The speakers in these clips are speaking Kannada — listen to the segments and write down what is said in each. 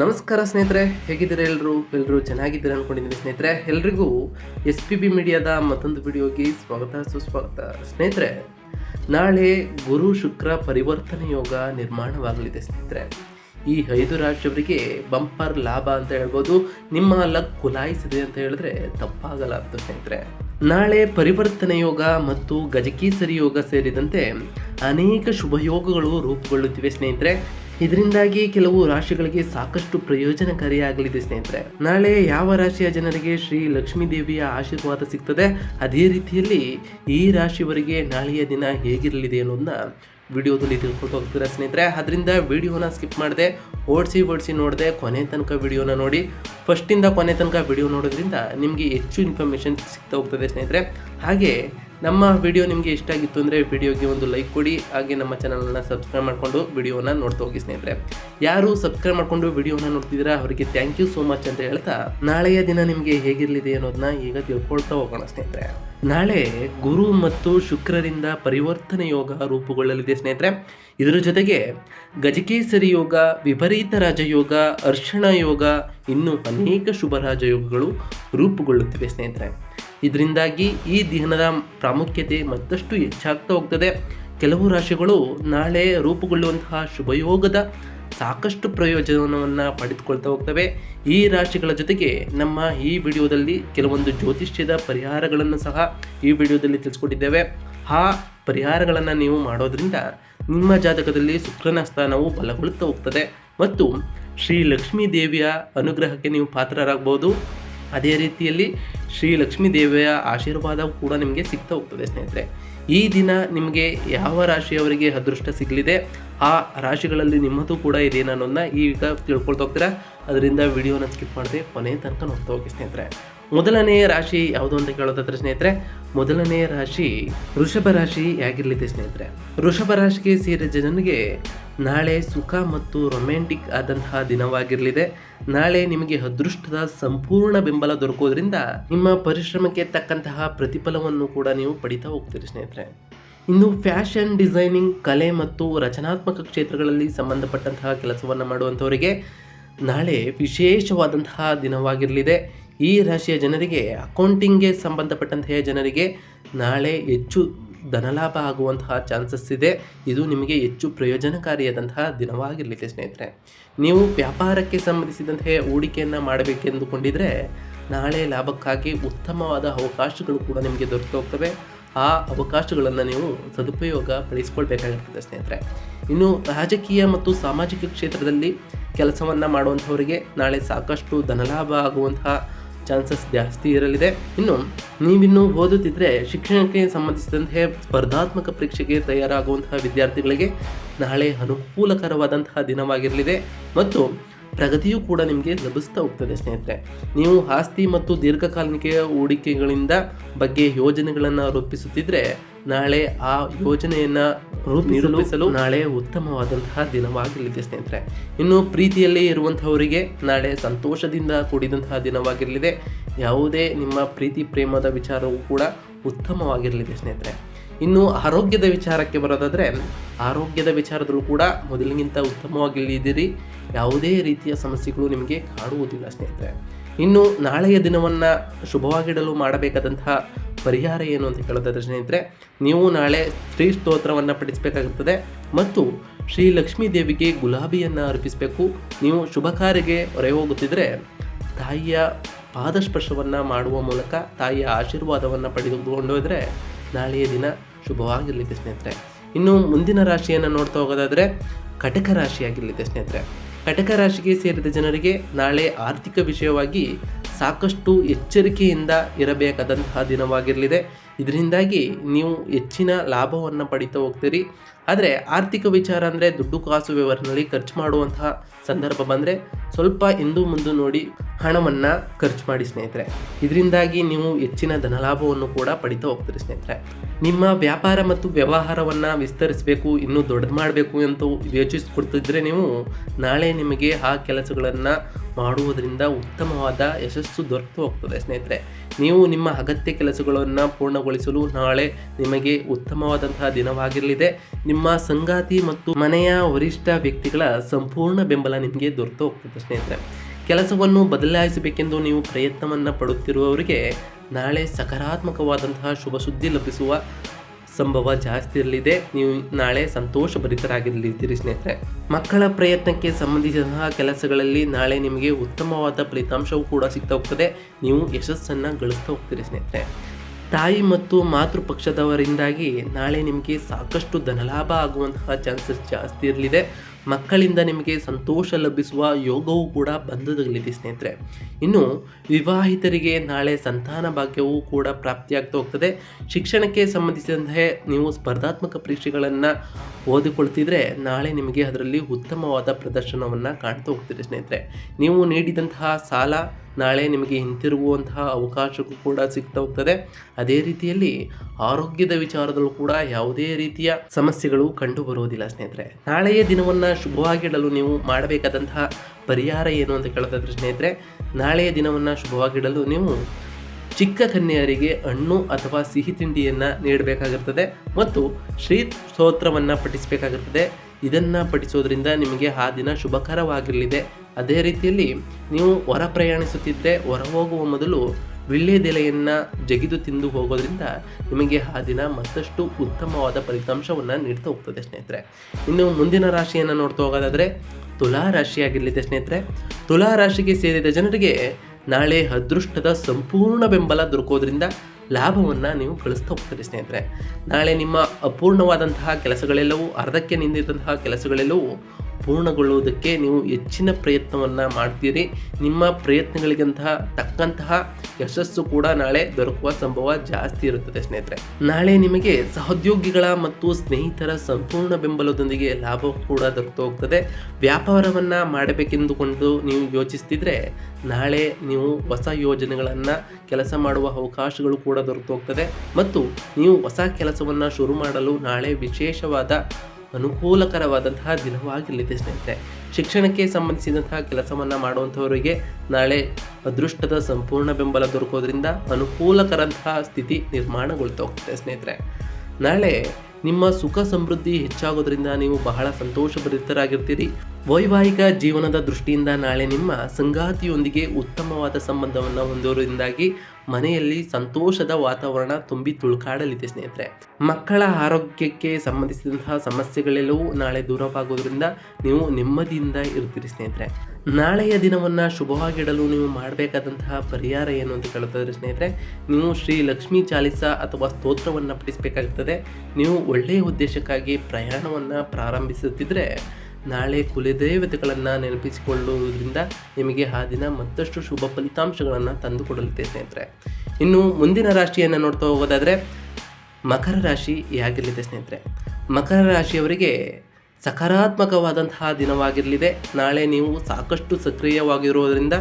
ನಮಸ್ಕಾರ ಸ್ನೇಹಿತರೆ, ಹೇಗಿದ್ದೀರಾ ಎಲ್ಲರೂ ಎಲ್ಲರೂ ಚೆನ್ನಾಗಿದ್ದೀರಾ ಅಂದ್ಕೊಂಡಿದ್ದೀನಿ ಸ್ನೇಹಿತರೆ. ಎಲ್ರಿಗೂ ಎಸ್ ಪಿ ಬಿ ಮೀಡಿಯಾದ ಮತ್ತೊಂದು ವಿಡಿಯೋಗೆ ಸ್ವಾಗತ, ಸುಸ್ವಾಗತ. ಸ್ನೇಹಿತರೆ, ನಾಳೆ ಗುರು ಶುಕ್ರ ಪರಿವರ್ತನೆ ಯೋಗ ನಿರ್ಮಾಣವಾಗಲಿದೆ ಸ್ನೇಹಿತರೆ. ಈ ಐದು ರಾಜ್ಯವರಿಗೆ ಬಂಪರ್ ಲಾಭ ಅಂತ ಹೇಳ್ಬೋದು, ನಿಮ್ಮ ಲಕ್ ಕುಲಾಯಿಸಿದೆ ಅಂತ ಹೇಳಿದ್ರೆ ತಪ್ಪಾಗಲಾರದು ಸ್ನೇಹಿತರೆ. ನಾಳೆ ಪರಿವರ್ತನೆ ಯೋಗ ಮತ್ತು ಗಜಕೀಸರಿ ಯೋಗ ಸೇರಿದಂತೆ ಅನೇಕ ಶುಭಯೋಗಗಳು ರೂಪುಗೊಳ್ಳುತ್ತಿವೆ ಸ್ನೇಹಿತರೆ. ಇದರಿಂದಾಗಿ ಕೆಲವು ರಾಶಿಗಳಿಗೆ ಸಾಕಷ್ಟು ಪ್ರಯೋಜನಕಾರಿಯಾಗಲಿದೆ ಸ್ನೇಹಿತರೆ. ನಾಳೆ ಯಾವ ರಾಶಿಯ ಜನರಿಗೆ ಶ್ರೀ ಲಕ್ಷ್ಮೀ ದೇವಿಯ ಆಶೀರ್ವಾದ ಸಿಗ್ತದೆ? ಅದೇ ರೀತಿಯಲ್ಲಿ ಈ ರಾಶಿಯವರಿಗೆ ನಾಳೆಯ ದಿನ ಹೇಗಿರಲಿದೆ ಅನ್ನೋದನ್ನ ವಿಡಿಯೋದಲ್ಲಿ ತಿಳ್ಕೊಂಡು ಹೋಗ್ತೀರಾ ಸ್ನೇಹಿತರೆ? ಅದರಿಂದ ವಿಡಿಯೋನ ಸ್ಕಿಪ್ ಮಾಡಿದೆ, ಓಡಿಸಿ ಓಡಿಸಿ ನೋಡಿದೆ ಕೊನೆ ತನಕ ವಿಡಿಯೋನ ನೋಡಿ. ಫಸ್ಟಿಂದ ಕೊನೆ ತನಕ ವಿಡಿಯೋ ನೋಡೋದ್ರಿಂದ ನಿಮಗೆ ಹೆಚ್ಚು ಇನ್ಫಾರ್ಮೇಷನ್ ಸಿಗ್ತಾ ಹೋಗ್ತದೆ ಸ್ನೇಹಿತರೆ. ಹಾಗೆ ನಮ್ಮ ವಿಡಿಯೋ ನಿಮಗೆ ಇಷ್ಟ ಆಗಿತ್ತು ಅಂದರೆ ವಿಡಿಯೋಗೆ ಒಂದು ಲೈಕ್ ಕೊಡಿ. ಹಾಗೆ ನಮ್ಮ ಚಾನಲನ್ನು ಸಬ್ಸ್ಕ್ರೈಬ್ ಮಾಡಿಕೊಂಡು ವಿಡಿಯೋನ ನೋಡ್ತಾ ಹೋಗಿ ಸ್ನೇಹಿತರೆ. ಯಾರು ಸಬ್ಸ್ಕ್ರೈಬ್ ಮಾಡಿಕೊಂಡು ವಿಡಿಯೋನ ನೋಡ್ತಿದ್ದೀರಾ, ಅವರಿಗೆ ಥ್ಯಾಂಕ್ ಯು ಸೋ ಮಚ್ ಅಂತ ಹೇಳ್ತಾ ನಾಳೆಯ ದಿನ ನಿಮಗೆ ಹೇಗಿರಲಿದೆ ಅನ್ನೋದನ್ನ ಈಗ ತಿಳ್ಕೊಳ್ತಾ ಹೋಗೋಣ ಸ್ನೇಹಿತರೆ. ನಾಳೆ ಗುರು ಮತ್ತು ಶುಕ್ರರಿಂದ ಪರಿವರ್ತನೆ ಯೋಗ ರೂಪುಗೊಳ್ಳಲಿದೆ ಸ್ನೇಹಿತರೆ. ಇದರ ಜೊತೆಗೆ ಗಜಕೇಸರಿ ಯೋಗ, ವಿಪರೀತ ರಾಜಯೋಗ ಅರ್ಶನ ಯೋಗ, ಇನ್ನೂ ಅನೇಕ ಶುಭ ರಾಜಯೋಗಗಳು ರೂಪುಗೊಳ್ಳುತ್ತಿವೆ ಸ್ನೇಹಿತರೆ. ಇದರಿಂದಾಗಿ ಈ ದಿನದ ಪ್ರಾಮುಖ್ಯತೆ ಮತ್ತಷ್ಟು ಹೆಚ್ಚಾಗ್ತಾ ಹೋಗ್ತದೆ. ಕೆಲವು ರಾಶಿಗಳು ನಾಳೆ ರೂಪುಗೊಳ್ಳುವಂತಹ ಶುಭಯೋಗದ ಸಾಕಷ್ಟು ಪ್ರಯೋಜನವನ್ನು ಪಡೆದುಕೊಳ್ತಾ ಹೋಗ್ತವೆ. ಈ ರಾಶಿಗಳ ಜೊತೆಗೆ ನಮ್ಮ ಈ ವಿಡಿಯೋದಲ್ಲಿ ಕೆಲವೊಂದು ಜ್ಯೋತಿಷ್ಯದ ಪರಿಹಾರಗಳನ್ನು ಸಹ ಈ ವಿಡಿಯೋದಲ್ಲಿ ತಿಳಿಸ್ಕೊಟ್ಟಿದ್ದೇವೆ. ಆ ಪರಿಹಾರಗಳನ್ನು ನೀವು ಮಾಡೋದ್ರಿಂದ ನಿಮ್ಮ ಜಾತಕದಲ್ಲಿ ಶುಕ್ರನ ಸ್ಥಾನವು ಬಲಗೊಳ್ಳುತ್ತಾ ಹೋಗ್ತದೆ ಮತ್ತು ಶ್ರೀ ಲಕ್ಷ್ಮೀ ದೇವಿಯ ಅನುಗ್ರಹಕ್ಕೆ ನೀವು ಪಾತ್ರರಾಗಬಹುದು ಅದೇ ರೀತಿಯಲ್ಲಿ ಶ್ರೀ ಲಕ್ಷ್ಮೀ ದೇವಿಯ ಆಶೀರ್ವಾದ ಕೂಡ ನಿಮಗೆ ಸಿಗ್ತಾ ಹೋಗ್ತದೆ, ಸ್ನೇಹಿತರೆ. ಈ ದಿನ ನಿಮಗೆ ಯಾವ ರಾಶಿಯವರಿಗೆ ಅದೃಷ್ಟ ಸಿಗಲಿದೆ? ಆ ರಾಶಿಗಳಲ್ಲಿ ನಿಮ್ಮದು ಕೂಡ ಇದೆ ಅನ್ನೋದನ್ನ ಈಗ ತಿಳ್ಕೊಳ್ತಾ ಹೋಗ್ತೀರಾ? ಅದರಿಂದ ವಿಡಿಯೋನ ಸ್ಕಿಪ್ ಮಾಡದೆ ಕೊನೆ ತನಕ ನೋಡ್ತಾ ಹೋಗಿ, ಸ್ನೇಹಿತರೆ. ಮೊದಲನೆಯ ರಾಶಿ ಯಾವುದು ಅಂತ ಕೇಳೋದಾದ್ರೆ ಸ್ನೇಹಿತರೆ ಮೊದಲನೆಯ ರಾಶಿ ವೃಷಭ ರಾಶಿ ಆಗಿರಲಿದೆ ಸ್ನೇಹಿತರೆ. ವೃಷಭ ರಾಶಿಗೆ ಸೇರಿದ ಜನರಿಗೆ ನಾಳೆ ಸುಖ ಮತ್ತು ರೊಮ್ಯಾಂಟಿಕ್ ಆದಂತಹ ದಿನವಾಗಿರಲಿದೆ. ನಾಳೆ ನಿಮಗೆ ಅದೃಷ್ಟದ ಸಂಪೂರ್ಣ ಬೆಂಬಲ ದೊರಕೋದ್ರಿಂದ ನಿಮ್ಮ ಪರಿಶ್ರಮಕ್ಕೆ ತಕ್ಕಂತಹ ಪ್ರತಿಫಲವನ್ನು ಕೂಡ ನೀವು ಪಡಿತಾ ಹೋಗ್ತೀರಿ ಸ್ನೇಹಿತರೆ. ಇನ್ನು ಫ್ಯಾಷನ್, ಡಿಸೈನಿಂಗ್, ಕಲೆ ಮತ್ತು ರಚನಾತ್ಮಕ ಕ್ಷೇತ್ರಗಳಲ್ಲಿ ಸಂಬಂಧಪಟ್ಟಂತಹ ಕೆಲಸವನ್ನು ಮಾಡುವಂಥವರಿಗೆ ನಾಳೆ ವಿಶೇಷವಾದಂತಹ ದಿನವಾಗಿರಲಿದೆ. ಈ ರಾಶಿಯ ಜನರಿಗೆ ಅಕೌಂಟಿಂಗ್ಗೆ ಸಂಬಂಧಪಟ್ಟಂತಹ ಜನರಿಗೆ ನಾಳೆ ಹೆಚ್ಚು ಧನಲಾಭ ಆಗುವಂತಹ ಚಾನ್ಸಸ್ ಇದೆ. ಇದು ನಿಮಗೆ ಹೆಚ್ಚು ಪ್ರಯೋಜನಕಾರಿಯಾದಂತಹ ದಿನವಾಗಿರಲಿದೆ ಸ್ನೇಹಿತರೆ. ನೀವು ವ್ಯಾಪಾರಕ್ಕೆ ಸಂಬಂಧಿಸಿದಂತೆ ಹೂಡಿಕೆಯನ್ನು ಮಾಡಬೇಕೆಂದುಕೊಂಡಿದ್ರೆ, ನಾಳೆ ಲಾಭಕ್ಕಾಗಿ ಉತ್ತಮವಾದ ಅವಕಾಶಗಳು ಕೂಡ ನಿಮಗೆ ದೊರೆತು ಹೋಗ್ತವೆ ಆ ಅವಕಾಶಗಳನ್ನು ನೀವು ಸದುಪಯೋಗ ಪಡಿಸ್ಕೊಳ್ಬೇಕಾಗಿರ್ತದೆ ಸ್ನೇಹಿತರೆ. ಇನ್ನು ರಾಜಕೀಯ ಮತ್ತು ಸಾಮಾಜಿಕ ಕ್ಷೇತ್ರದಲ್ಲಿ ಕೆಲಸವನ್ನು ಮಾಡುವಂಥವರಿಗೆ ನಾಳೆ ಸಾಕಷ್ಟು ಧನಲಾಭ ಆಗುವಂತಹ ಚಾನ್ಸಸ್ ಜಾಸ್ತಿ ಇರಲಿದೆ. ಇನ್ನು, ನೀವಿನ್ನು ಓದುತ್ತಿದ್ದರೆ ಶಿಕ್ಷಣಕ್ಕೆ ಸಂಬಂಧಿಸಿದಂತೆ ಸ್ಪರ್ಧಾತ್ಮಕ ಪರೀಕ್ಷೆಗೆ ತಯಾರಾಗುವಂತಹ ವಿದ್ಯಾರ್ಥಿಗಳಿಗೆ ನಾಳೆ ಅನುಕೂಲಕರವಾದಂತಹ ದಿನವಾಗಿರಲಿದೆ. ಮತ್ತು ಪ್ರಗತಿಯೂ ಕೂಡ ನಿಮಗೆ ಲಭಿಸ್ತಾ ಹೋಗ್ತದೆ ಸ್ನೇಹಿತರೆ. ನೀವು ಆಸ್ತಿ ಮತ್ತು ದೀರ್ಘಕಾಲಿಕೆಯ ಹೂಡಿಕೆಗಳಿಂದ ಬಗ್ಗೆ ಯೋಜನೆಗಳನ್ನು ರೂಪಿಸುತ್ತಿದ್ದರೆ ನಾಳೆ ಆ ಯೋಜನೆಯನ್ನು ರೂಪಿಸಲು ನಾಳೆ ಉತ್ತಮವಾದಂತಹ ದಿನವಾಗಿರಲಿದೆ ಸ್ನೇಹಿತರೆ. ಇನ್ನು ಪ್ರೀತಿಯಲ್ಲಿ ಇರುವಂಥವರಿಗೆ ನಾಳೆ ಸಂತೋಷದಿಂದ ಕೂಡಿದಂತಹ ದಿನವಾಗಿರಲಿದೆ. ಯಾವುದೇ ನಿಮ್ಮ ಪ್ರೀತಿ ಪ್ರೇಮದ ವಿಚಾರವೂ ಕೂಡ ಉತ್ತಮವಾಗಿರಲಿದೆ ಸ್ನೇಹಿತರೆ. ಇನ್ನು ಆರೋಗ್ಯದ ವಿಚಾರಕ್ಕೆ ಬರೋದಾದರೆ, ಆರೋಗ್ಯದ ವಿಚಾರದಲ್ಲೂ ಕೂಡ ಮೊದಲಿಗಿಂತ ಉತ್ತಮವಾಗಿಲ್ಲಿದ್ದೀರಿ ಯಾವುದೇ ರೀತಿಯ ಸಮಸ್ಯೆಗಳು ನಿಮಗೆ ಕಾಡುವುದಿಲ್ಲ ಸ್ನೇಹಿತರೆ ಇನ್ನು ನಾಳೆಯ ದಿನವನ್ನು ಶುಭವಾಗಿಡಲು ಮಾಡಬೇಕಾದಂತಹ ಪರಿಹಾರ ಏನು ಅಂತ ಕೇಳೋದಾದ್ರೆ ಸ್ನೇಹಿತರೆ, ನೀವು ನಾಳೆ ಶ್ರೀ ಸ್ತೋತ್ರವನ್ನು ಪಠಿಸಬೇಕಾಗುತ್ತದೆ ಮತ್ತು ಶ್ರೀ ಲಕ್ಷ್ಮೀ ದೇವಿಗೆ ಗುಲಾಬಿಯನ್ನು ಅರ್ಪಿಸಬೇಕು. ನೀವು ಶುಭ ಕಾರ್ಯಗೆ ಹೊರೆ ಹೋಗುತ್ತಿದ್ದರೆ ತಾಯಿಯ ಪಾದಸ್ಪರ್ಶವನ್ನು ಮಾಡುವ ಮೂಲಕ ತಾಯಿಯ ಆಶೀರ್ವಾದವನ್ನು ಪಡೆದುಕೊಂಡು ಹೋದರೆ ನಾಳೆಯ ದಿನ ಶುಭವಾಗಿರಲಿದೆ ಸ್ನೇಹಿತರೆ. ಇನ್ನು ಮುಂದಿನ ರಾಶಿಯನ್ನು ನೋಡ್ತಾ ಹೋಗೋದಾದರೆ ಕಟಕ ರಾಶಿಯಾಗಿರಲಿದೆ ಸ್ನೇಹಿತರೆ. ಕಟಕ ರಾಶಿಗೆ ಸೇರಿದ ಜನರಿಗೆ ನಾಳೆ ಆರ್ಥಿಕ ವಿಷಯವಾಗಿ ಸಾಕಷ್ಟು ಎಚ್ಚರಿಕೆಯಿಂದ ಇರಬೇಕಾದಂತಹ ದಿನವಾಗಿರಲಿದೆ. ಇದರಿಂದಾಗಿ ನೀವು ಹೆಚ್ಚಿನ ಲಾಭವನ್ನು ಪಡಿತಾ ಹೋಗ್ತೀರಿ. ಆದರೆ ಆರ್ಥಿಕ ವಿಚಾರ ಅಂದರೆ ದುಡ್ಡು ಕಾಸು ವ್ಯವಹಾರದಲ್ಲಿ ಖರ್ಚು ಮಾಡುವಂತಹ ಸಂದರ್ಭ ಬಂದರೆ ಸ್ವಲ್ಪ ಇಂದು ಮುಂದೆ ನೋಡಿ ಹಣವನ್ನು ಖರ್ಚು ಮಾಡಿ ಸ್ನೇಹಿತರೆ. ಇದರಿಂದಾಗಿ ನೀವು ಹೆಚ್ಚಿನ ಧನಲಾಭವನ್ನು ಕೂಡ ಪಡಿತಾ ಹೋಗ್ತೀರಿ ಸ್ನೇಹಿತರೆ. ನಿಮ್ಮ ವ್ಯಾಪಾರ ಮತ್ತು ವ್ಯವಹಾರವನ್ನು ವಿಸ್ತರಿಸಬೇಕು, ಇನ್ನೂ ದೊಡ್ಡದು ಮಾಡಬೇಕು ಅಂತ ಯೋಚಿಸ್ಕೊಡ್ತಿದ್ರೆ ನೀವು ನಾಳೆ ನಿಮಗೆ ಆ ಕೆಲಸಗಳನ್ನು ಮಾಡುವುದರಿಂದ ಉತ್ತಮವಾದ ಯಶಸ್ಸು ದೊರೆತು ಹೋಗ್ತದೆ ಸ್ನೇಹಿತರೆ. ನೀವು ನಿಮ್ಮ ಅಗತ್ಯ ಕೆಲಸಗಳನ್ನು ಪೂರ್ಣಗೊಳಿಸಲು ನಾಳೆ ನಿಮಗೆ ಉತ್ತಮವಾದಂತಹ ದಿನವಾಗಿರಲಿದೆ. ನಿಮ್ಮ ಸಂಗಾತಿ ಮತ್ತು ಮನೆಯ ವರಿಷ್ಠ ವ್ಯಕ್ತಿಗಳ ಸಂಪೂರ್ಣ ಬೆಂಬಲ ನಿಮಗೆ ದೊರೆತು ಹೋಗ್ತದೆ ಸ್ನೇಹಿತರೆ. ಕೆಲಸವನ್ನು ಬದಲಾಯಿಸಬೇಕೆಂದು ನೀವು ಪ್ರಯತ್ನವನ್ನು ಪಡುತ್ತಿರುವವರಿಗೆ ನಾಳೆ ಸಕಾರಾತ್ಮಕವಾದಂತಹ ಶುಭ ಸುದ್ದಿ ಲಭಿಸುವ ಸಂಭವ ಜಾಸ್ತಿ ಇರಲಿದೆ. ನೀವು ನಾಳೆ ಸಂತೋಷ ಭರಿತರಾಗಿರಲಿದ್ದೀರಿ ಸ್ನೇಹಿತರೆ. ಮಕ್ಕಳ ಪ್ರಯತ್ನಕ್ಕೆ ಸಂಬಂಧಿಸಿದಂತಹ ಕೆಲಸಗಳಲ್ಲಿ ನಾಳೆ ನಿಮಗೆ ಉತ್ತಮವಾದ ಫಲಿತಾಂಶವೂ ಕೂಡ ಸಿಗ್ತಾ ಹೋಗ್ತದೆ. ನೀವು ಯಶಸ್ಸನ್ನು ಗಳಿಸ್ತಾ ಹೋಗ್ತೀರಿ ಸ್ನೇಹಿತರೆ. ತಾಯಿ ಮತ್ತು ಮಾತೃ ಪಕ್ಷದವರಿಂದಾಗಿ ನಾಳೆ ನಿಮಗೆ ಸಾಕಷ್ಟು ಧನಲಾಭ ಆಗುವಂತಹ ಚಾನ್ಸಸ್ ಜಾಸ್ತಿ ಇರಲಿದೆ. ಮಕ್ಕಳಿಂದ ನಿಮಗೆ ಸಂತೋಷ ಲಭಿಸುವ ಯೋಗವೂ ಕೂಡ ಬಂದದಲ್ಲಿದೆ ಸ್ನೇಹಿತರೆ. ಇನ್ನು ವಿವಾಹಿತರಿಗೆ ನಾಳೆ ಸಂತಾನ ಭಾಗ್ಯವೂ ಕೂಡ ಪ್ರಾಪ್ತಿಯಾಗ್ತಾ ಹೋಗ್ತದೆ. ಶಿಕ್ಷಣಕ್ಕೆ ಸಂಬಂಧಿಸಿದಂತೆ ನೀವು ಸ್ಪರ್ಧಾತ್ಮಕ ಪರೀಕ್ಷೆಗಳನ್ನು ಓದಿಕೊಳ್ತಿದ್ರೆ ನಾಳೆ ನಿಮಗೆ ಅದರಲ್ಲಿ ಉತ್ತಮವಾದ ಪ್ರದರ್ಶನವನ್ನು ಕಾಣ್ತಾ ಹೋಗ್ತೀರಿ ಸ್ನೇಹಿತರೆ. ನೀವು ನೀಡಿದಂತಹ ಸಾಲ ನಾಳೆ ನಿಮಗೆ ಹಿಂತಿರುಗುವಂತಹ ಅವಕಾಶಕ್ಕೂ ಕೂಡ ಸಿಗ್ತಾ ಹೋಗ್ತದೆ ಅದೇ ರೀತಿಯಲ್ಲಿ ಆರೋಗ್ಯದ ವಿಚಾರದಲ್ಲೂ ಕೂಡ ಯಾವುದೇ ರೀತಿಯ ಸಮಸ್ಯೆಗಳು ಕಂಡು ಬರುವುದಿಲ್ಲ ಸ್ನೇಹಿತರೆ. ನಾಳೆಯ ದಿನವನ್ನು ಶುಭವಾಗಿಡಲು ನೀವು ಮಾಡಬೇಕಾದಂತಹ ಪರಿಹಾರ ಏನು ಅಂತ ಕೇಳೋದಾದ್ರೆ ಸ್ನೇಹಿತರೆ, ನಾಳೆಯ ದಿನವನ್ನು ಶುಭವಾಗಿಡಲು ನೀವು ಚಿಕ್ಕ ಕನ್ಯೆಯರಿಗೆ ಹಣ್ಣು ಅಥವಾ ಸಿಹಿ ತಿಂಡಿಯನ್ನು ನೀಡಬೇಕಾಗಿರ್ತದೆ ಮತ್ತು ಶ್ರೀ ಸ್ತೋತ್ರವನ್ನು ಪಠಿಸಬೇಕಾಗಿರ್ತದೆ. ಇದನ್ನು ಪಠಿಸೋದ್ರಿಂದ ನಿಮಗೆ ಆ ದಿನ ಶುಭಕರವಾಗಿರಲಿದೆ. ಅದೇ ರೀತಿಯಲ್ಲಿ ನೀವು ಹೊರ ಪ್ರಯಾಣಿಸುತ್ತಿದ್ದರೆ ಹೊರ ಹೋಗುವ ಮೊದಲು ವಿಳ್ಳೆದೆಲೆಯನ್ನು ಜಗಿದು ತಿಂದು ಹೋಗೋದ್ರಿಂದ ನಿಮಗೆ ಆ ದಿನ ಮತ್ತಷ್ಟು ಉತ್ತಮವಾದ ಫಲಿತಾಂಶವನ್ನು ನೀಡ್ತಾ ಹೋಗ್ತದೆ ಸ್ನೇಹಿತರೆ. ಇನ್ನು ಮುಂದಿನ ರಾಶಿಯನ್ನು ನೋಡ್ತಾ ಹೋಗೋದಾದರೆ ತುಲಾ ರಾಶಿಯಾಗಿರಲಿದೆ ಸ್ನೇಹಿತರೆ. ತುಲಾ ರಾಶಿಗೆ ಸೇರಿದ ಜನರಿಗೆ ನಾಳೆ ಅದೃಷ್ಟದ ಸಂಪೂರ್ಣ ಬೆಂಬಲ ದೊರಕೋದ್ರಿಂದ ಲಾಭವನ್ನು ನೀವು ಕಳಿಸ್ತಾ ಹೋಗ್ತೀರಿ ಸ್ನೇಹಿತರೆ. ನಾಳೆ ನಿಮ್ಮ ಅಪೂರ್ಣವಾದಂತಹ ಕೆಲಸಗಳೆಲ್ಲವೂ, ಅರ್ಧಕ್ಕೆ ನಿಂತಿದ್ದಂತಹ ಕೆಲಸಗಳೆಲ್ಲವೂ ಪೂರ್ಣಗೊಳ್ಳುವುದಕ್ಕೆ ನೀವು ಹೆಚ್ಚಿನ ಪ್ರಯತ್ನವನ್ನು ಮಾಡ್ತೀರಿ. ನಿಮ್ಮ ಪ್ರಯತ್ನಗಳಿಗಂತಹ ತಕ್ಕಂತಹ ಯಶಸ್ಸು ಕೂಡ ನಾಳೆ ದೊರಕುವ ಸಂಭವ ಜಾಸ್ತಿ ಇರುತ್ತದೆ ಸ್ನೇಹಿತರೆ. ನಾಳೆ ನಿಮಗೆ ಸಹೋದ್ಯೋಗಿಗಳ ಮತ್ತು ಸ್ನೇಹಿತರ ಸಂಪೂರ್ಣ ಬೆಂಬಲದೊಂದಿಗೆ ಲಾಭ ಕೂಡ ದೊರಕುತ್ತಾ ಹೋಗ್ತದೆ. ವ್ಯಾಪಾರವನ್ನು ಮಾಡಬೇಕೆಂದುಕೊಂಡು ನೀವು ಯೋಚಿಸ್ತಿದ್ರೆ ನಾಳೆ ನೀವು ಹೊಸ ಯೋಜನೆಗಳನ್ನು, ಕೆಲಸ ಮಾಡುವ ಅವಕಾಶಗಳು ಕೂಡ ದೊರಕು ಹೋಗ್ತದೆ ಮತ್ತು ನೀವು ಹೊಸ ಕೆಲಸವನ್ನು ಶುರು ಮಾಡಲು ನಾಳೆ ವಿಶೇಷವಾದ ಅನುಕೂಲಕರವಾದಂತಹ ದಿನವಾಗಿರಲಿದೆ ಸ್ನೇಹಿತರೆ. ಶಿಕ್ಷಣಕ್ಕೆ ಸಂಬಂಧಿಸಿದಂತಹ ಕೆಲಸವನ್ನು ಮಾಡುವಂಥವರಿಗೆ ನಾಳೆ ಅದೃಷ್ಟದ ಸಂಪೂರ್ಣ ಬೆಂಬಲ ದೊರಕೋದ್ರಿಂದ ಅನುಕೂಲಕರಂತಹ ಸ್ಥಿತಿ ನಿರ್ಮಾಣಗೊಳ್ತಾ ಹೋಗ್ತದೆ ಸ್ನೇಹಿತರೆ. ನಾಳೆ ನಿಮ್ಮ ಸುಖ ಸಮೃದ್ಧಿ ಹೆಚ್ಚಾಗೋದ್ರಿಂದ ನೀವು ಬಹಳ ಸಂತೋಷಭರಿತರಾಗಿರ್ತೀರಿ. ವೈವಾಹಿಕ ಜೀವನದ ದೃಷ್ಟಿಯಿಂದ ನಾಳೆ ನಿಮ್ಮ ಸಂಗಾತಿಯೊಂದಿಗೆ ಉತ್ತಮವಾದ ಸಂಬಂಧವನ್ನು ಹೊಂದೋದ್ರಿಂದಾಗಿ ಮನೆಯಲ್ಲಿ ಸಂತೋಷದ ವಾತಾವರಣ ತುಂಬಿ ತುಳುಕಾಡಲಿದೆ ಸ್ನೇಹಿತರೆ. ಮಕ್ಕಳ ಆರೋಗ್ಯಕ್ಕೆ ಸಂಬಂಧಿಸಿದಂತಹ ಸಮಸ್ಯೆಗಳೆಲ್ಲವೂ ನಾಳೆ ದೂರವಾಗೋದ್ರಿಂದ ನೀವು ನೆಮ್ಮದಿಯಿಂದ ಇರ್ತೀರಿ ಸ್ನೇಹಿತರೆ. ನಾಳೆಯ ದಿನವನ್ನು ಶುಭವಾಗಿಡಲು ನೀವು ಮಾಡಬೇಕಾದಂತಹ ಪರಿಹಾರ ಏನು ಅಂತ ಕೇಳುತ್ತಿದ್ರೆ ಸ್ನೇಹಿತರೆ, ನೀವು ಶ್ರೀ ಲಕ್ಷ್ಮೀ ಚಾಲಿಸ ಅಥವಾ ಸ್ತೋತ್ರವನ್ನು ಪಠಿಸಬೇಕಾಗುತ್ತದೆ ನೀವು ಒಳ್ಳೆಯ ಉದ್ದೇಶಕ್ಕಾಗಿ ಪ್ರಯಾಣವನ್ನು ಪ್ರಾರಂಭಿಸುತ್ತಿದ್ದರೆ ನಾಳೆ ಕುಲದೇವತೆಗಳನ್ನು ನೆನಪಿಸಿಕೊಳ್ಳುವುದರಿಂದ ನಿಮಗೆ ಆ ದಿನ ಮತ್ತಷ್ಟು ಶುಭ ಫಲಿತಾಂಶಗಳನ್ನು ತಂದುಕೊಡಲಿದೆ ಸ್ನೇಹಿತರೆ. ಇನ್ನು ಮುಂದಿನ ರಾಶಿಯನ್ನು ನೋಡ್ತಾ ಹೋಗೋದಾದರೆ ಮಕರ ರಾಶಿ ಹೇಗಿರಲಿದೆ ಸ್ನೇಹಿತರೆ. ಮಕರ ರಾಶಿಯವರಿಗೆ ಸಕಾರಾತ್ಮಕವಾದಂತಹ ದಿನವಾಗಿರಲಿದೆ. ನಾಳೆ ನೀವು ಸಾಕಷ್ಟು ಸಕ್ರಿಯವಾಗಿರುವುದರಿಂದ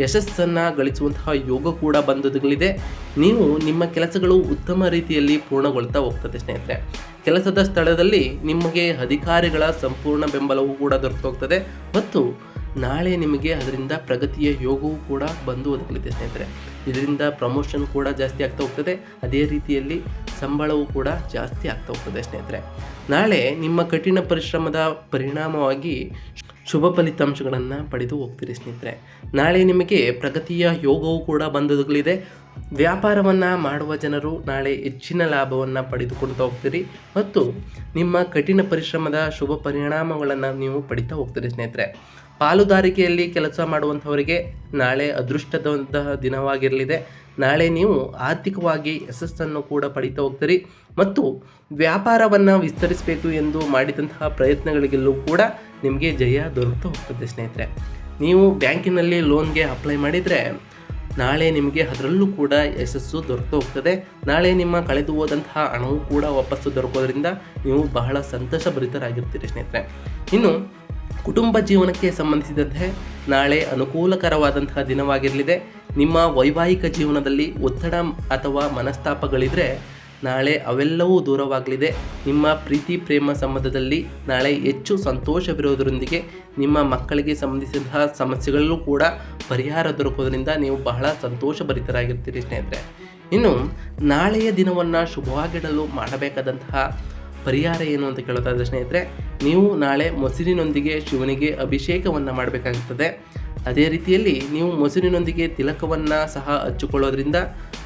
ಯಶಸ್ಸನ್ನು ಗಳಿಸುವಂತಹ ಯೋಗ ಕೂಡ ಬಂದೊದಗಲಿದೆ ನೀವು ನಿಮ್ಮ ಕೆಲಸಗಳು ಉತ್ತಮ ರೀತಿಯಲ್ಲಿ ಪೂರ್ಣಗೊಳ್ತಾ ಹೋಗ್ತದೆ ಸ್ನೇಹಿತರೆ. ಕೆಲಸದ ಸ್ಥಳದಲ್ಲಿ ನಿಮಗೆ ಅಧಿಕಾರಿಗಳ ಸಂಪೂರ್ಣ ಬೆಂಬಲವೂ ಕೂಡ ದೊರೆತೋಗ್ತದೆ. ಮತ್ತು ನಾಳೆ ನಿಮಗೆ ಅದರಿಂದ ಪ್ರಗತಿಯ ಯೋಗವೂ ಕೂಡ ಬಂದು ಒದಗಲಿದೆ ಸ್ನೇಹಿತರೆ. ಇದರಿಂದ ಪ್ರಮೋಷನ್ ಕೂಡ ಜಾಸ್ತಿ ಆಗ್ತಾ ಹೋಗ್ತದೆ. ಅದೇ ರೀತಿಯಲ್ಲಿ ಸಂಬಳವೂ ಕೂಡ ಜಾಸ್ತಿ ಆಗ್ತಾ ಹೋಗ್ತದೆ ಸ್ನೇಹಿತರೆ. ನಾಳೆ ನಿಮ್ಮ ಕಠಿಣ ಪರಿಶ್ರಮದ ಪರಿಣಾಮವಾಗಿ ಶುಭ ಫಲಿತಾಂಶಗಳನ್ನು ಪಡೆದು ಹೋಗ್ತೀರಿ ಸ್ನೇಹಿತರೆ. ನಾಳೆ ನಿಮಗೆ ಪ್ರಗತಿಯ ಯೋಗವೂ ಕೂಡ ಬಂದೊದಗಲಿದೆ ವ್ಯಾಪಾರವನ್ನು ಮಾಡುವ ಜನರು ನಾಳೆ ಹೆಚ್ಚಿನ ಲಾಭವನ್ನು ಪಡೆದುಕೊಳ್ತಾ ಹೋಗ್ತೀರಿ. ಮತ್ತು ನಿಮ್ಮ ಕಠಿಣ ಪರಿಶ್ರಮದ ಶುಭ ಪರಿಣಾಮಗಳನ್ನು ನೀವು ಪಡಿತಾ ಹೋಗ್ತೀರಿ ಸ್ನೇಹಿತರೆ. ಪಾಲುದಾರಿಕೆಯಲ್ಲಿ ಕೆಲಸ ಮಾಡುವಂಥವರಿಗೆ ನಾಳೆ ಅದೃಷ್ಟದಂತಹ ದಿನವಾಗಿರಲಿದೆ. ನಾಳೆ ನೀವು ಆರ್ಥಿಕವಾಗಿ ಯಶಸ್ಸನ್ನು ಕೂಡ ಪಡಿತಾ ಹೋಗ್ತೀರಿ ಮತ್ತು ವ್ಯಾಪಾರವನ್ನು ವಿಸ್ತರಿಸಬೇಕು ಎಂದು ಮಾಡಿದಂತಹ ಪ್ರಯತ್ನಗಳಿಗೆಲ್ಲೂ ಕೂಡ ನಿಮಗೆ ಜಯ ದೊರಕ್ತಾ ಹೋಗ್ತದೆ ಸ್ನೇಹಿತರೆ. ನೀವು ಬ್ಯಾಂಕಿನಲ್ಲಿ ಲೋನ್ಗೆ ಅಪ್ಲೈ ಮಾಡಿದರೆ ನಾಳೆ ನಿಮಗೆ ಅದರಲ್ಲೂ ಕೂಡ ಯಶಸ್ಸು ದೊರಕ್ತಾ ಹೋಗ್ತದೆ. ನಾಳೆ ನಿಮ್ಮ ಕಳೆದು ಹೋದಂತಹ ಹಣವೂ ಕೂಡ ವಾಪಸ್ಸು ದೊರಕೋದ್ರಿಂದ ನೀವು ಬಹಳ ಸಂತೋಷ ಭರಿತರಾಗಿರ್ತೀರಿ ಸ್ನೇಹಿತರೆ. ಇನ್ನು ಕುಟುಂಬ ಜೀವನಕ್ಕೆ ಸಂಬಂಧಿಸಿದಂತೆ ನಾಳೆ ಅನುಕೂಲಕರವಾದಂತಹ ದಿನವಾಗಿರಲಿದೆ. ನಿಮ್ಮ ವೈವಾಹಿಕ ಜೀವನದಲ್ಲಿ ಒತ್ತಡ ಅಥವಾ ಮನಸ್ತಾಪಗಳಿದ್ರೆ ನಾಳೆ ಅವೆಲ್ಲವೂ ದೂರವಾಗಲಿದೆ. ನಿಮ್ಮ ಪ್ರೀತಿ, ಪ್ರೇಮ ಸಂಬಂಧದಲ್ಲಿ ನಾಳೆ ಹೆಚ್ಚು ಸಂತೋಷವಿರೋದರೊಂದಿಗೆ ನಿಮ್ಮ ಮಕ್ಕಳಿಗೆ ಸಂಬಂಧಿಸಿದ ಸಮಸ್ಯೆಗಳಲ್ಲೂ ಕೂಡ ಪರಿಹಾರ ದೊರಕೋದ್ರಿಂದ ನೀವು ಬಹಳ ಸಂತೋಷಭರಿತರಾಗಿರ್ತೀರಿ ಸ್ನೇಹಿತರೆ. ಇನ್ನು ನಾಳೆಯ ದಿನವನ್ನು ಶುಭವಾಗಿಡಲು ಮಾಡಬೇಕಾದಂತಹ ಪರಿಹಾರ ಏನು ಅಂತ ಕೇಳ್ತಾ ಸ್ನೇಹಿತರೆ. ನೀವು ನಾಳೆ ಮೊಸರಿನೊಂದಿಗೆ ಶಿವನಿಗೆ ಅಭಿಷೇಕವನ್ನು ಮಾಡಬೇಕಾಗುತ್ತದೆ ಅದೇ ರೀತಿಯಲ್ಲಿ ನೀವು ಮೊಸರಿನೊಂದಿಗೆ ತಿಲಕವನ್ನು ಸಹ ಹಚ್ಚಿಕೊಳ್ಳೋದ್ರಿಂದ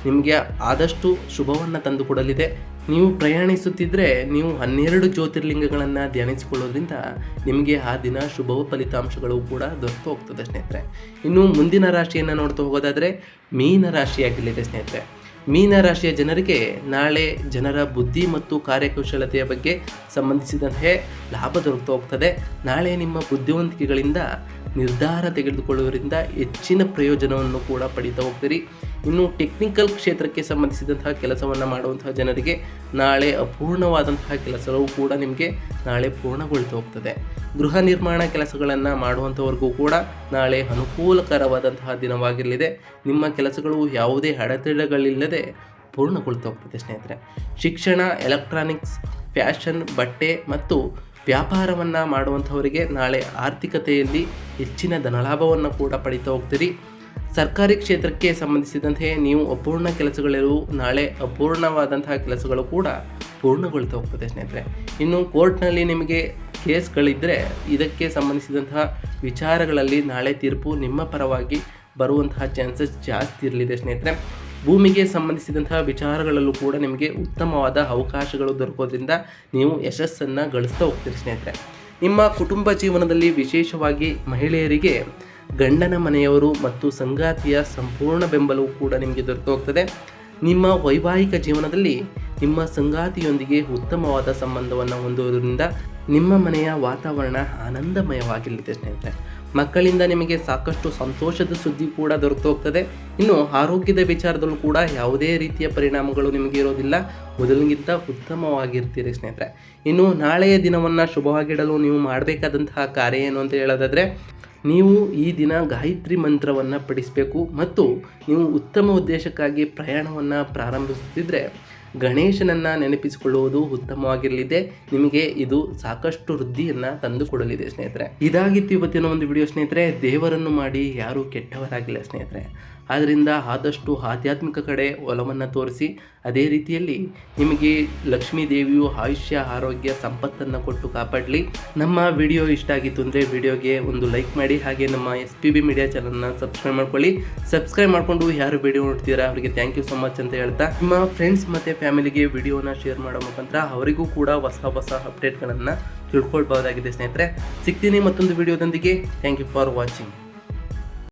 ನಿಮಗೆ ಆದಷ್ಟು ಶುಭವನ್ನು ತಂದುಕೊಡಲಿದೆ ನೀವು ಪ್ರಯಾಣಿಸುತ್ತಿದ್ದರೆ ನೀವು ಹನ್ನೆರಡು ಜ್ಯೋತಿರ್ಲಿಂಗಗಳನ್ನು ಧ್ಯಾನಿಸಿಕೊಳ್ಳೋದ್ರಿಂದ ನಿಮಗೆ ಆ ದಿನ ಶುಭ ಫಲಿತಾಂಶಗಳು ಕೂಡ ದೊರೆತು ಹೋಗ್ತದೆ ಸ್ನೇಹಿತರೆ. ಇನ್ನು ಮುಂದಿನ ರಾಶಿಯನ್ನು ನೋಡ್ತಾ ಹೋಗೋದಾದರೆ ಮೀನ ರಾಶಿಯಾಗಲಿದೆ ಸ್ನೇಹಿತರೆ. ಮೀನ ರಾಶಿಯ ಜನರಿಗೆ ನಾಳೆ ಜನರ ಬುದ್ಧಿ ಮತ್ತು ಕಾರ್ಯಕುಶಲತೆಯ ಬಗ್ಗೆ ಸಂಬಂಧಿಸಿದಂತೆ ಲಾಭ ದೊರಕ್ತಾ ಹೋಗ್ತದೆ. ನಾಳೆ ನಿಮ್ಮ ಬುದ್ಧಿವಂತಿಕೆಗಳಿಂದ ನಿರ್ಧಾರ ತೆಗೆದುಕೊಳ್ಳುವುದರಿಂದ ಹೆಚ್ಚಿನ ಪ್ರಯೋಜನವನ್ನು ಕೂಡ ಪಡೀತಾ ಹೋಗ್ತೀರಿ. ಇನ್ನು ಟೆಕ್ನಿಕಲ್ ಕ್ಷೇತ್ರಕ್ಕೆ ಸಂಬಂಧಿಸಿದಂತಹ ಕೆಲಸವನ್ನು ಮಾಡುವಂತಹ ಜನರಿಗೆ ನಾಳೆ ಅಪೂರ್ಣವಾದಂತಹ ಕೆಲಸವೂ ಕೂಡ ನಿಮಗೆ ನಾಳೆ ಪೂರ್ಣಗೊಳ್ತಾ ಹೋಗ್ತದೆ. ಗೃಹ ನಿರ್ಮಾಣ ಕೆಲಸಗಳನ್ನು ಮಾಡುವಂಥವರೆಗೂ ಕೂಡ ನಾಳೆ ಅನುಕೂಲಕರವಾದಂತಹ ದಿನವಾಗಿರಲಿದೆ. ನಿಮ್ಮ ಕೆಲಸಗಳು ಯಾವುದೇ ಅಡೆತಡೆಗಳಿಲ್ಲದೆ ಪೂರ್ಣಗೊಳ್ತಾ ಹೋಗ್ತದೆ ಸ್ನೇಹಿತರೆ. ಶಿಕ್ಷಣ ಎಲೆಕ್ಟ್ರಾನಿಕ್ಸ್ ಫ್ಯಾಷನ್ ಬಟ್ಟೆ ಮತ್ತು ವ್ಯಾಪಾರವನ್ನು ಮಾಡುವಂಥವರಿಗೆ ನಾಳೆ ಆರ್ಥಿಕತೆಯಲ್ಲಿ ಹೆಚ್ಚಿನ ಧನಲಾಭವನ್ನು ಕೂಡ ಪಡಿತಾ ಹೋಗ್ತೀರಿ. ಸರ್ಕಾರಿ ಕ್ಷೇತ್ರಕ್ಕೆ ಸಂಬಂಧಿಸಿದಂತೆ ನೀವು ಅಪೂರ್ಣ ಕೆಲಸಗಳಿರುವ ನಾಳೆ ಅಪೂರ್ಣವಾದಂತಹ ಕೆಲಸಗಳು ಕೂಡ ಪೂರ್ಣಗೊಳ್ತಾ ಹೋಗ್ತದೆ ಸ್ನೇಹಿತರೆ. ಇನ್ನು ಕೋರ್ಟ್ನಲ್ಲಿ ನಿಮಗೆ ಕೇಸ್ಗಳಿದ್ದರೆ ಇದಕ್ಕೆ ಸಂಬಂಧಿಸಿದಂತಹ ವಿಚಾರಗಳಲ್ಲಿ ನಾಳೆ ತೀರ್ಪು ನಿಮ್ಮ ಪರವಾಗಿ ಬರುವಂತಹ ಚಾನ್ಸಸ್ ಜಾಸ್ತಿ ಇರಲಿದೆ ಸ್ನೇಹಿತರೆ. ಭೂಮಿಗೆ ಸಂಬಂಧಿಸಿದಂತಹ ವಿಚಾರಗಳಲ್ಲೂ ಕೂಡ ನಿಮಗೆ ಉತ್ತಮವಾದ ಅವಕಾಶಗಳು ದೊರಕೋದ್ರಿಂದ ನೀವು ಯಶಸ್ಸನ್ನು ಗಳಿಸ್ತಾ ಹೋಗ್ತೀರಿ ಸ್ನೇಹಿತರೆ. ನಿಮ್ಮ ಕುಟುಂಬ ಜೀವನದಲ್ಲಿ ವಿಶೇಷವಾಗಿ ಮಹಿಳೆಯರಿಗೆ ಗಂಡನ ಮನೆಯವರು ಮತ್ತು ಸಂಗಾತಿಯ ಸಂಪೂರ್ಣ ಬೆಂಬಲವು ಕೂಡ ನಿಮಗೆ ದೊರೆತು ಹೋಗ್ತದೆ. ನಿಮ್ಮ ವೈವಾಹಿಕ ಜೀವನದಲ್ಲಿ ನಿಮ್ಮ ಸಂಗಾತಿಯೊಂದಿಗೆ ಉತ್ತಮವಾದ ಸಂಬಂಧವನ್ನು ಹೊಂದುವುದರಿಂದ ನಿಮ್ಮ ಮನೆಯ ವಾತಾವರಣ ಆನಂದಮಯವಾಗಿರಲಿದೆ ಸ್ನೇಹಿತರೆ. ಮಕ್ಕಳಿಂದ ನಿಮಗೆ ಸಾಕಷ್ಟು ಸಂತೋಷದ ಸುದ್ದಿ ಕೂಡ ದೊರೆತು ಹೋಗ್ತದೆ ಇನ್ನು ಆರೋಗ್ಯದ ವಿಚಾರದಲ್ಲೂ ಕೂಡ ಯಾವುದೇ ರೀತಿಯ ಪರಿಣಾಮಗಳು ನಿಮಗೆ ಇರೋದಿಲ್ಲ. ಮೊದಲಿಗಿಂತ ಉತ್ತಮವಾಗಿರ್ತೀರಿ ಸ್ನೇಹಿತರೆ. ಇನ್ನು ನಾಳೆಯ ದಿನವನ್ನು ಶುಭವಾಗಿಡಲು ನೀವು ಮಾಡಬೇಕಾದಂತಹ ಕಾರ್ಯ ಏನು ಅಂತ ಹೇಳೋದಾದರೆ, ನೀವು ಈ ದಿನ ಗಾಯತ್ರಿ ಮಂತ್ರವನ್ನು ಪಡಿಸಬೇಕು ಮತ್ತು ನೀವು ಉತ್ತಮ ಉದ್ದೇಶಕ್ಕಾಗಿ ಪ್ರಯಾಣವನ್ನು ಪ್ರಾರಂಭಿಸುತ್ತಿದ್ದರೆ ಗಣೇಶನನ್ನು ನೆನಪಿಸಿಕೊಳ್ಳುವುದು ಉತ್ತಮವಾಗಿರಲಿದೆ. ನಿಮಗೆ ಇದು ಸಾಕಷ್ಟು ವೃದ್ಧಿಯನ್ನು ತಂದುಕೊಡಲಿದೆ ಸ್ನೇಹಿತರೆ. ಇದಾಗಿತ್ತು ಇವತ್ತಿನ ಒಂದು ವಿಡಿಯೋ ಸ್ನೇಹಿತರೆ. ದೇವರನ್ನು ಮಾಡಿ ಯಾರೂ ಕೆಟ್ಟವರಾಗಿಲ್ಲ ಸ್ನೇಹಿತರೆ. ಆದ್ದರಿಂದ ಆದಷ್ಟು ಆಧ್ಯಾತ್ಮಿಕ ಕಡೆ ಒಲವನ್ನು ತೋರಿಸಿ, ಅದೇ ರೀತಿಯಲ್ಲಿ ನಿಮಗೆ ಲಕ್ಷ್ಮೀ ದೇವಿಯು ಆಯುಷ್ಯ, ಆರೋಗ್ಯ, ಸಂಪತ್ತನ್ನು ಕೊಟ್ಟು ಕಾಪಾಡಲಿ. ನಮ್ಮ ವಿಡಿಯೋ ಇಷ್ಟ ಆಗಿತ್ತು ಅಂದರೆ ವಿಡಿಯೋಗೆ ಒಂದು ಲೈಕ್ ಮಾಡಿ, ಹಾಗೆ ನಮ್ಮ ಎಸ್ ಪಿ ಬಿ ಮೀಡಿಯಾ ಚಾನಲ್ನ ಸಬ್ಸ್ಕ್ರೈಬ್ ಮಾಡ್ಕೊಳ್ಳಿ. ಸಬ್ಸ್ಕ್ರೈಬ್ ಮಾಡಿಕೊಂಡು ಯಾರು ವಿಡಿಯೋ ನೋಡ್ತೀರಾ, ಅವರಿಗೆ ಥ್ಯಾಂಕ್ ಯು ಸೊ ಮಚ್ ಅಂತ ಹೇಳ್ತಾ. ನಿಮ್ಮ ಫ್ರೆಂಡ್ಸ್ ಮತ್ತು ಫ್ಯಾಮಿಲಿಗೆ ವಿಡಿಯೋನ ಶೇರ್ ಮಾಡೋ ಮುಖಾಂತರ ಅವರಿಗೂ ಕೂಡ ಹೊಸ ಹೊಸ ಅಪ್ಡೇಟ್ಗಳನ್ನು ತಿಳ್ಕೊಳ್ಬಹುದಾಗಿದೆ ಸ್ನೇಹಿತರೆ. ಸಿಗ್ತೀನಿ ಮತ್ತೊಂದು ವಿಡಿಯೋದೊಂದಿಗೆ. Thank you for watching